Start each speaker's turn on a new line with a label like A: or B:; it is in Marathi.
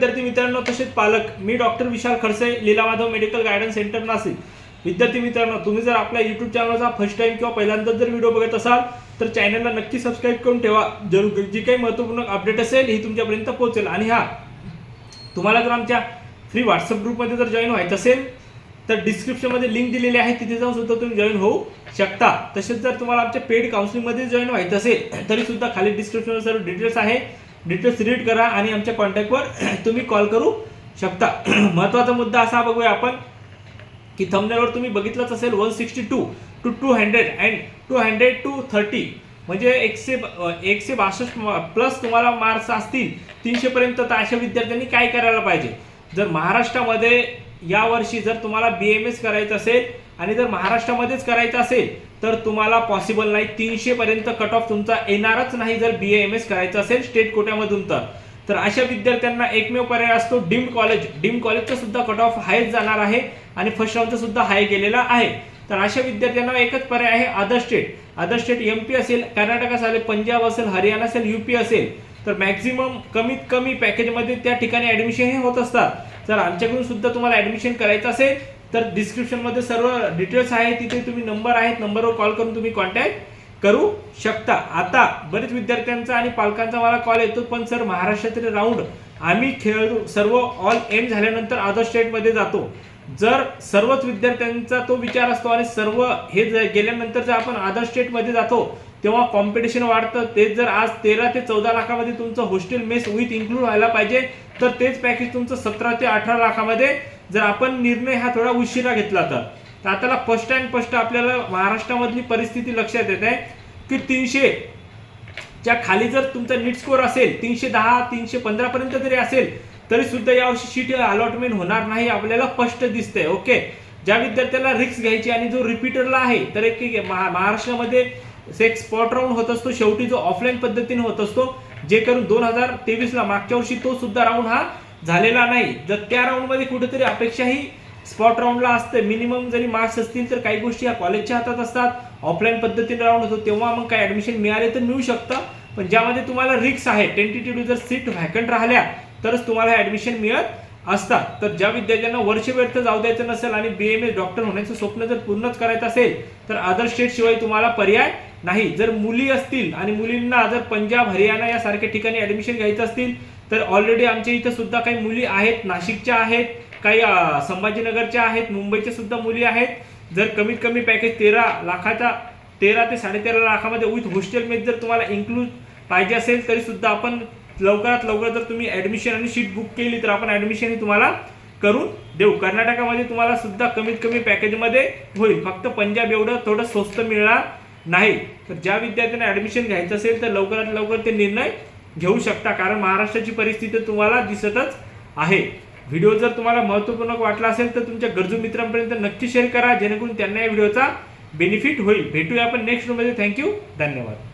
A: विद्यार्थी मित्रांनो तसेच पालक मी doctor Vishal Khadse Leelamadhav medical guidance centre Nashik. विद्यार्थी मित्रांनो तुम्ही जर आपल्या युट्यूब चॅनलचा फर्स्ट टाइम किंवा पहिल्यांदा जर व्हिडिओ बघत असाल तर चॅनलला नक्की सबस्क्राईब करून ठेवा. जरूर जी काही महत्त्वपूर्ण अपडेट असेल ही तुमच्यापर्यंत पोहोचेल. आणि हा तुम्हाला जर आमच्या फ्री व्हॉट्सअप ग्रुपमध्ये जर जॉईन व्हायचं असेल तर डिस्क्रिप्शनमध्ये लिंक दिलेली आहे. तिथे जाऊन सुद्धा तुम्ही जॉईन होऊ शकता. तसेच जर तुम्हाला आमच्या पेड काउन्सिलिंगमध्ये जॉईन व्हायचं असेल तरी सुद्धा खाली डिस्क्रिप्शनवर सर्व डिटेल्स आहे. डिटेल्स रीड करा आणि आमच्या कॉन्टॅक्टवर तुम्ही कॉल करू शकता. महत्त्वाचा मुद्दा असा बघूया आपण की थंबनेलवर तुम्ही बघितलंच असेल one sixty two two two hundred and two hundred two thirty म्हणजे एकशे एकशे बासष्ट प्लस तुम्हाला मार्क्स असतील तीनशेपर्यंत तर अशा विद्यार्थ्यांनी काय करायला पाहिजे? जर महाराष्ट्रामध्ये यावर्षी जर तुम्हाला बी एम एस करायचं असेल आणि जर महाराष्ट्रामध्येच करायचं असेल तर तुम्हाला पॉसिबल नाही. तीनशेपर्यंत कट ऑफ तुमचा येणारच नाही जर बी एम एस करायचं असेल स्टेट कोट्यामधून तर. तर अशा विद्यार्थ्यांना एकमेव पर्याय असतो डीम कॉलेज डीम कॉलेजचा सुद्धा कट ऑफ हायच जाणार आहे आणि फर्स्ट राऊंडचा सुद्धा हाय गेलेला आहे. तर अशा विद्यार्थ्यांना एकच पर्याय आहे other state other state M P असेल कर्नाटक असेल पंजाब असेल हरियाणा असेल युपी असेल. तर मॅक्झिमम कमीत कमी पॅकेजमध्ये त्या ठिकाणी ऍडमिशन हे होत असतात. जर आमच्याकडून सुद्धा तुम्हाला ऍडमिशन करायचं असेल तर डिस्क्रिप्शनमध्ये सर्व डिटेल्स आहे तिथे तुम्ही नंबर आहेत नंबरवर कॉल करून तुम्ही कॉन्टॅक्ट करू शकता. आता बरेच विद्यार्थ्यांचा आणि पालकांचा मला कॉल येतो पण सर महाराष्ट्रातील राऊंड आम्ही खेळू सर्व ऑल एंड झाल्यानंतर अदर स्टेटमध्ये जातो. जर सर्वच विद्यार्थ्यांचा तो विचार असतो आणि सर्व हे जर गेल्यानंतर जर आपण अदर स्टेटमध्ये जातो तेव्हा कॉम्पिटिशन वाढतं. तेच जर आज तेरा ते चौदा लाखामध्ये तुमचं हॉस्टेल मेस विथ इन्क्लूड व्हायला पाहिजे तर तेच पॅकेज तुमचं सतरा ते अठरा लाखामध्ये जर आपण निर्णय हा थोडा उशिरा घेतला तर. आताला फर्स्ट अँड फर्स्ट आपल्याला महाराष्ट्रामधली परिस्थिती लक्षात येत आहे की तीनशे च्या खाली जर तुमचा नीट स्कोअर असेल तीनशे दहा तीनशे पंधरा पर्यंत जरी असेल तरी सुद्धा यावर्षी शीट अलॉटमेंट होणार नाही आपल्याला स्पष्ट दिसतंय ओके ज्या विद्यार्थ्याला रिक्स घ्यायची आणि जो रिपीटरला आहे तर एक महा- महाराष्ट्रामध्ये एक स्पॉट राऊंड होत असतो शेवटी जो ऑफलाईन पद्धतीने होत असतो जे करून दोन हजार तेवीसला मागच्या वर्षी तो सुद्धा राऊंड हा झालेला नाही. जर त्या राऊंडमध्ये कुठेतरी अपेक्षा ही स्पॉट राऊंडला असते मिनिमम जरी मार्क्स असतील तर काही गोष्टी या कॉलेजच्या हातात असतात. ऑफलाईन पद्धतीने राऊंड होतो तेव्हा मग काय ऍडमिशन मिळाले तर मिळू शकतं. पण ज्यामध्ये तुम्हाला रिक्स आहे टेंटेटिव्ह जर सीट व्हॅकंट राहिल्या तरच तुम्हाला ॲडमिशन मिळत असतात. तर ज्या विद्यार्थ्यांना वर्ष व्यर्थ जाऊ द्यायचं नसेल आणि बी एम एस डॉक्टर होण्याचं स्वप्न जर पूर्णच करायचं असेल तर अदर स्टेटशिवाय तुम्हाला पर्याय नाही. जर मुली असतील आणि मुलींना जर पंजाब हरियाणा यासारख्या ठिकाणी ॲडमिशन घ्यायचं असतील तर ऑलरेडी आमच्या इथं सुद्धा काही मुली आहेत. नाशिकच्या आहेत काही संभाजीनगरच्या आहेत मुंबईच्या सुद्धा मुली आहेत. जर कमीत कमी पॅकेज तेरा लाखाचा तेरा ते साडेतेरा लाखामध्ये विथ हॉस्टेल मेस जर तुम्हाला इन्क्लूड पाहिजे असेल तरी सुद्धा आपण लवकरात लवकर जर तुम्ही ॲडमिशन आणि शीट बुक केली तर आपण ॲडमिशनही तुम्हाला करून देऊ. कर्नाटकामध्ये तुम्हाला सुद्धा कमीत कमी पॅकेजमध्ये होईल. फक्त पंजाब एवढं थोडं स्वस्त मिळणार नाही. तर ज्या विद्यार्थ्यांना ॲडमिशन घ्यायचं असेल तर लवकरात लवकर ते निर्णय घेऊ शकता. कारण महाराष्ट्राची परिस्थिती तुम्हाला दिसतच आहे. व्हिडिओ जर तुम्हाला महत्त्वपूर्ण वाटला असेल तर तुमच्या गरजू मित्रांपर्यंत नक्की शेअर करा. जेणेकरून त्यांना या व्हिडिओचा बेनिफिट होईल. भेटूया आपण नेक्स्ट व्हिडिओमध्ये थँक्यू धन्यवाद.